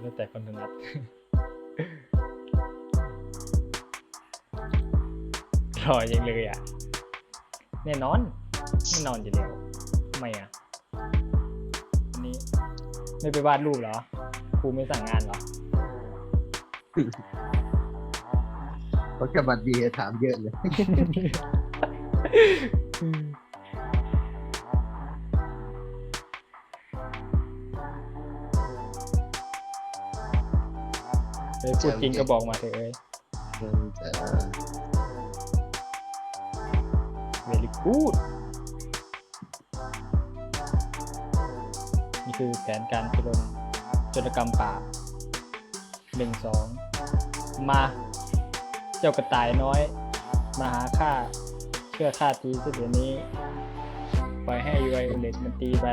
แล้วแต่คนถนัดรอยังเลยอะ แน่นอนแน่นอนอยู่แล้วทำไมอะวันนี้ ไม่ไปวาดรูปเหรอครูไม่สั่งงานเหรอเพราะกับบัตรดีถามเยอะเลย เฮ้ยพูดจริงก็บอกมาเถอะเอ้ยมันจะ very good นี่คือแผนการพิรมจนกรรมป่าหนึ่งสองมา เจ้ากระต่ายน้อย มาหาข้าเชื่อข้าตีสิเดี๋ยวนี้ ปล่อยให้ไวโอเลตมันตีไป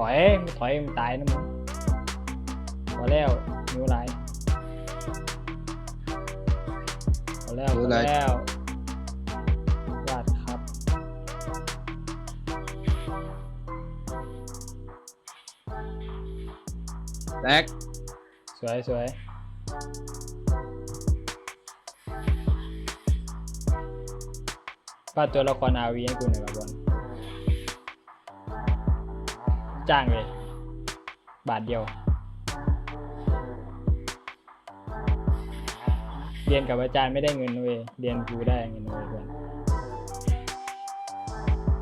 ถอยไม่ถอยมันตายนะมึงพอแล้วนิ้วไรพอแล้วพอแล้ววาดครับแบกสวยสวยวาดตัวละครอาวีให้กูหน่อยกับบอล จ้างเลย บาทเดียว เรียนกับอาจารย์ไม่ได้เงินนะเว้ยเรียนกูได้เงินนะเว้ยเพื่อน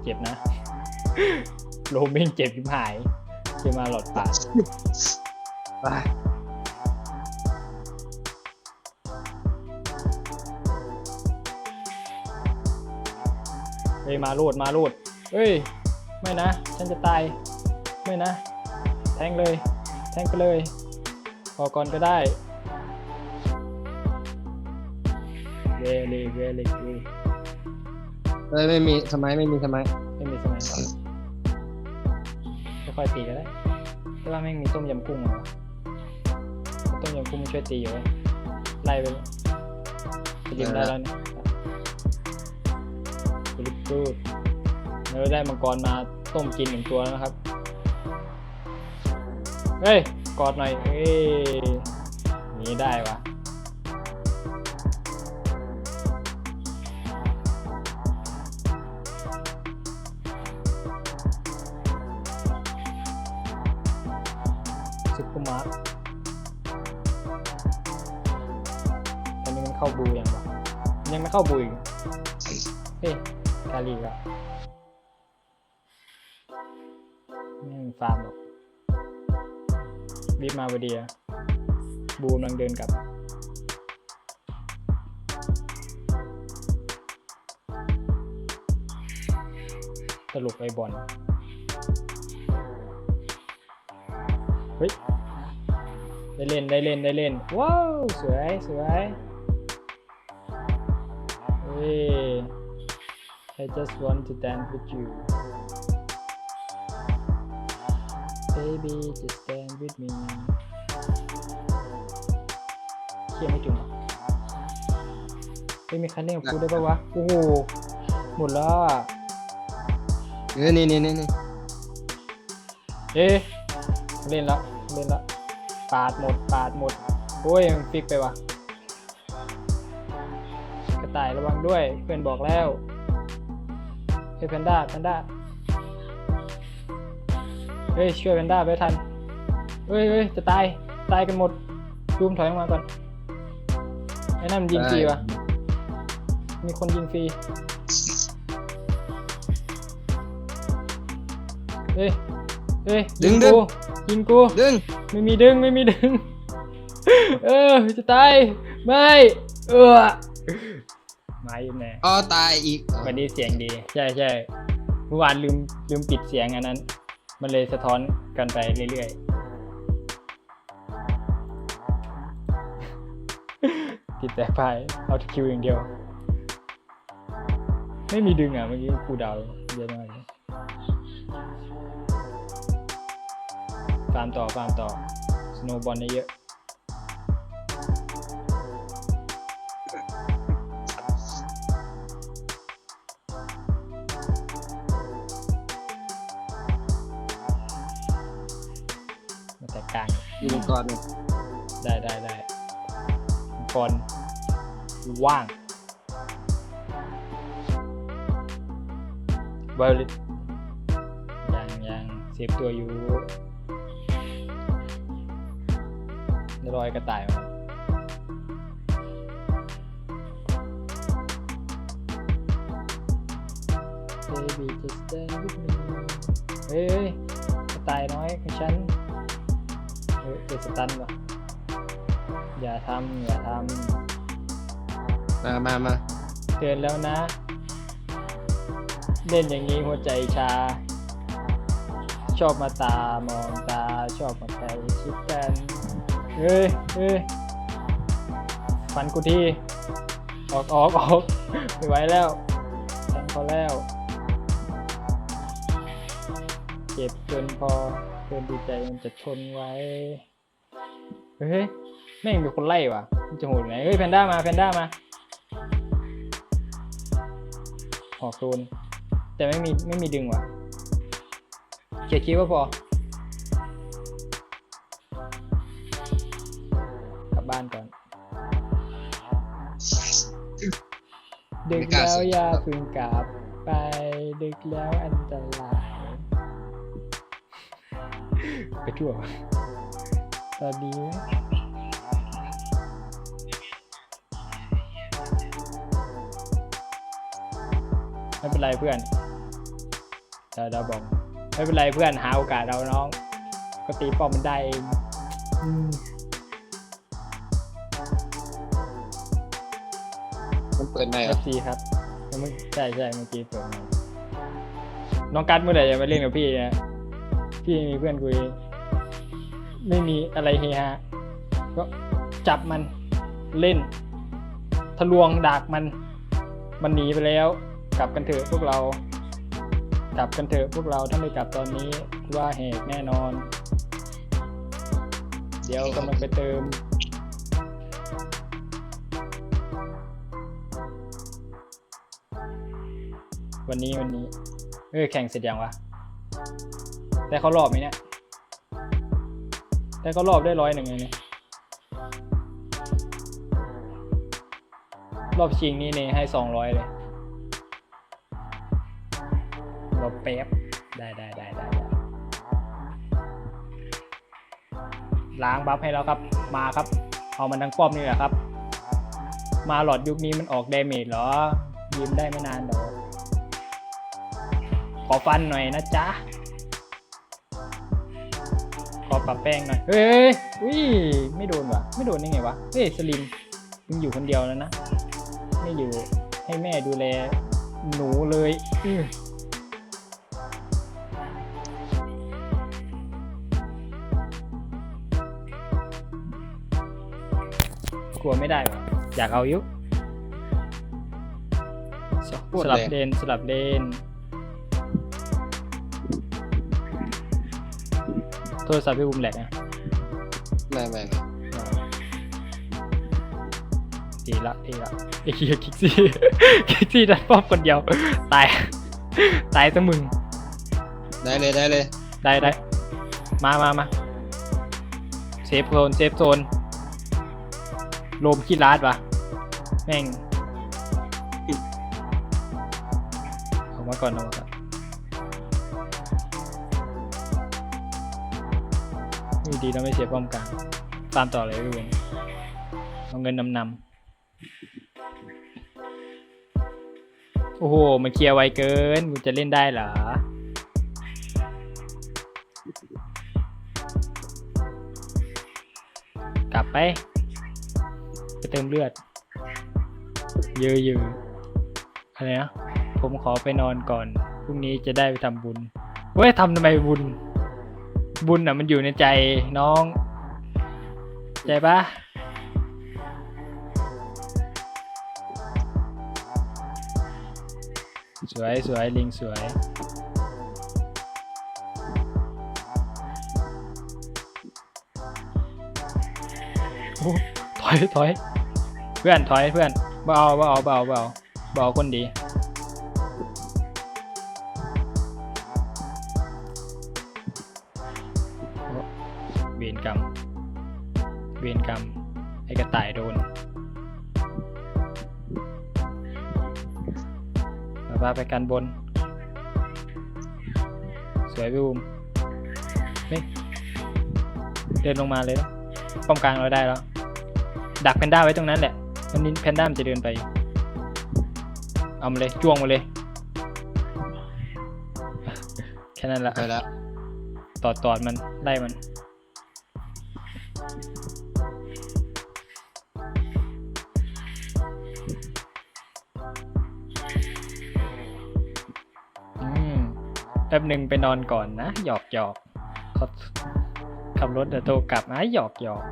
เจ็บนะโลมิ่งเจ็บทิบหายจะมาหลอดปากไปเฮ้ยมารูดมารูดเฮ้ย ไม่นะ ฉันจะตาย ไม่นะ แทงเลย แทงไปเลยพอก่อนก็ได้เวลีเวลีกูเอ้ยไม่มีทำไมไม่มีทำไมไม่มีสมัยก่อนค่อยๆตีก็ได้แต่ว่าแม่งมีต้มยำกุ้งเหรอต้มยำกุ้งมันช่วยตีอยู่เว้ยไล่ไปเลยไปยิงได้แล้วเนี่ยกูริกูดเราได้มังกรมาต้มกินหนึ่งตัวแล้วนะครับ เฮ้ย กอดหน่อย เอ้ยนี้ได้วะซุปเปอร์มาร์ทตอนนี้มันเข้าบูยังวะยังไม่เข้าบูอีกเฮ้ยกาลีแล้วไม่ฟาร์มหรอก รีบมาพอดีอะบูมกำลังเดินกลับ ตลกไอบอล เฮ้ย ได้เล่น ได้เล่น ได้เล่น ว้าว สวย สวยเฮ้ย I just want to dance with you baby just dance with me เชี่ยไม่จุ่มหรอเฮ้ยมีคันเล่นกูได้ปะวะ โอ้โห หมดแล้วอะเออนี่นี่นี่นี่เอ๊ะเล่นล้วเล่นล้วปาดหมด ปาดหมด โอ้ยมันฟิกไปวะกระต่ายระวังด้วย เพื่อนบอกแล้วเฮ้ยแพนด้าแพนด้าเฮ้ยช่วยแพนด้าไปทัน เฮ้ยเฮ้ยจะตาย ตายกันหมดรูมถอยออกมาก่อนไอ้นั่นมันยิงฟรีวะมีคนยิงฟรี เฮ้ย เฮ้ยยิกูยิงกู ดึงไม่มีดึงไม่มีดึง เออจะตาย ไม่ เออมาอยู่แน่อ๋อตายอีกวันนี้เสียงดี ใช่ใช่เมื่อวานลืมลืมปิดเสียงอันนั้น มันเลยสะท้อนกันไปเรื่อยๆ ติดแต่ไฟเอาคิวอย่างเดียว ไม่มีดึงอะเมื่อกี้กูดาวเยอะมากฟาร์มต่อฟาร์มต่อ สโนบอลได้เยอะมาแต่กลางยู่มังกรได้ได้ได้ อนว่างไวโอลิตยังยังเซฟตัวอยู่รอยกระต่ายมา Baby just stand with me เฮ้ยกระต่ายน้อยของฉันเฮ้ยเดือดสตันว่ะ อย่าทำอย่าทมามามาำเตือนแล้วนะ เล่นอย่างนี้หัวใจชา ชอบมาตามองตาชอบมาใกล้ชิดกันเฮ้ยเฮ้ยฟันกูทีออกออกออกไม่ไหวแล้วแทงเขาแล้ว เจ็บจนพอเกินดีใจมันจะทนไว้ เฮ้ยแม่งมีคนไล่ว่ะมันจะโหดไงเฮ้ยแพนด้ามาแพนด้ามาหอกโดนแต่ไม่มีไม่มีดึงว่ะเขียคิดว่าพอกลับบ้านก่อน ดึกแล้วอย่าพึ่งกลับไปดึกแล้วอันตราย ไปทั่ววะตอนนี้ ไม่เป็นไรเพื่อนเดี๋ยวเราบอกไม่เป็นไรเพื่อนหาโอกาสเราน้อง ก็ตีป้อมมันได้เองอืมมันเปิดไหนเออะฟซีครับยังไม่ใช่ใช่เมื่อกี้เปิดมาน้องกัดเมื่อไหร่จะมาเล่นกับพี่นะพี่มีเพื่อนคุย ไม่มีอะไรเฮฮาก็จับมันเล่น ทะลวงดักมัน มันหนีไปแล้ว กลับกันเถอะพวกเรา กลับกันเถอะพวกเราถ้าไม่กลับตอนนี้ว่าแหกแน่นอน เดี๋ยวกำลังไปเติมวันนี้วันนี้ เออแข่งเสร็จยังวะแต่เขารอบไหมเนี่ยแต่เขารอบได้ร้อยหนึ่งเลยเนี่ย รอบชิงนี่เนี่ยให้สองร้อยเลย อบเป๊บได้ได้ได้ได้ล้างบัฟให้แล้วครับมาครับ เอามันทั้งป้อมนี่แหละครับ มาหลอดยุคนี้มันออกเดเมจเหรอยืมได้ไม่นานหรอกขอฟันหน่อยนะจ๊ะขอปรับแป้งหน่อย เฮ้ยอุ้ย ไม่โดนวะไม่โดนได้ไงวะ เฮ้ย สลิมมึงอยู่คนเดียวแล้วนะ ไม่อยู่ให้แม่ดูแลหนูเลยอือ ลัวไม่ได้วะอยากเอาอยุสสลับเลนสลับเลน โทรศัพท์พี่บุมแหลกนะไม่ไม่ดีละดีละไอ้เหี้ยคิกซี่คิกซี่ดันป้อมคนเดียว ตาย ตายซะมึง ได้เลยได้เลย ได้ได้มามามาเซฟโซนเซฟโซน โลมขี้ร้าดวะแม่งออกมาก่อนออกมาก่อนนี่ดีเราไม่เสียป้อมกลางตามต่อเลยพี่เวนเอาเงินนำนำโอ้โห มันเคลียร์ไวเกินกูจะเล่นได้เหรอกลับไป ไปเติมเลือด เยอะๆอะไรนะ ผมขอไปนอนก่อน พรุ่งนี้จะได้ไปทำบุญ เว้ยทำทำไมบุญ บุญอะมันอยู่ในใจน้อง ใจปะสวยสวยลิงสวยโอ้ อยถอย เพื่อนถอยเพื่อนเบาเบาเบาเบาเบาคนดีโอ้เวรกรรมเวรกรรมไอ้กระต่ายโดนมาไปกันบน สวยพี่บูมเฮ้ยเดินลงมาเลยป้อมกลางเราได้แล้ว ดักแพนด้าไว้ตรงนั้นแหละวันนี้แพนด้ามันจะเดินไปอยู่เอามาเลยจ้วงมาเลย แค่นั้นละไปแล้วตอดตอดมันไล่มัน อืมแป๊บหนึ่งไปนอนก่อนนะ หยอกหยอกขับขับรถเดี๋ยวโตกลับนะหยอกหยอก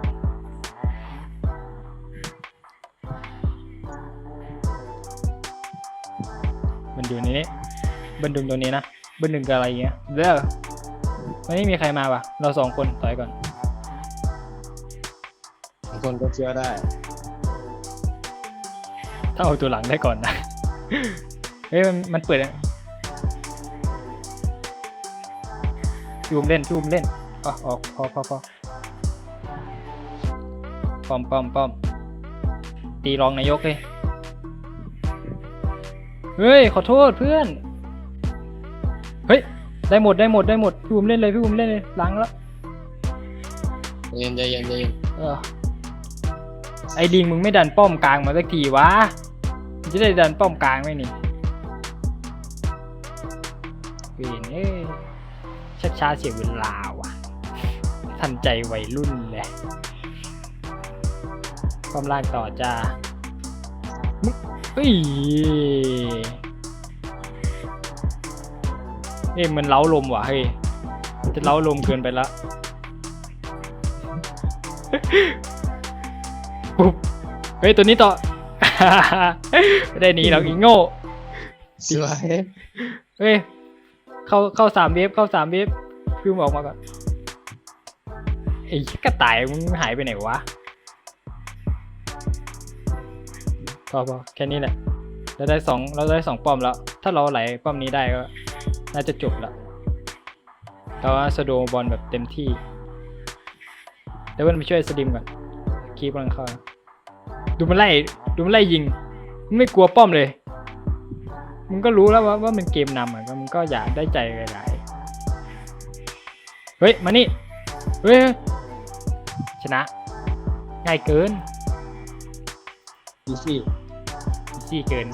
อยู่ในนี้เบันดึงตัวนี้นะเบันดึงกับอะไรเงี้ยเด้อวันนี้มีใครมาปะเราสองคนถอยก่อนบางคนก็เชื่อได้ ถ้าเอาตัวหลังได้ก่อนนะ เฮ้ยมันมันเปิดอะจูมเล่นจูมเล่นออกออกพอพอพอป้อมป้อมป้อมตีรองนายกเลย เฮ้ย ขอโทษเพื่อน เฮ้ย ได้หมดได้หมดได้หมด พี่บุ๋มเล่นเลยพี่บุ๋มเล่นเลยหลังแล้ว เย็นใจเย็นใจเย็นเออ ไอ้ลิงมึงไม่ดันป้อมกลางมาสักทีวะมึงจะได้ดันป้อมกลางไหมนี่เวนเอ้ยช้าช้าๆเสียเวลาว่ะ ทันใจวัยรุ่นเลยป้อมล่างต่อจ้ามึง เฮ้ยเอ้ยมันเล้าลมว่ะเฮ้ยจะเล้าลมเกินไปละปุ๊บเฮ้ยตัวนี้ต่อ ไม่ได้หนีหรอกอีโง่สวยเฮ้ยเข้าเข้าสามเวฟเข้าสามเวฟพิวมออกมาก่อนไอ้กระต่ายมึงหายไปไหนวะ พอพอแค่นี้แหละเราได้สองเราได้สองป้อมแล้ว ถ้าเราไหลป้อมนี้ได้ก็ น่าจะจบละเราว่าสะดวกบอลแบบเต็มที่เดี๋ยวมันไปช่วยสดิมก่อนคีบกำลังเข้าดูมันไล่ดูมันไล่ยิงมึงไม่กลัวป้อมเลยมึงก็รู้แล้วว่าว่ามันเกมนำอะมึงก็อยากได้ใจหลายๆเฮ้ยมานี่เฮ้ยชนะง่ายเกินอีซี่ อีซี่เกิน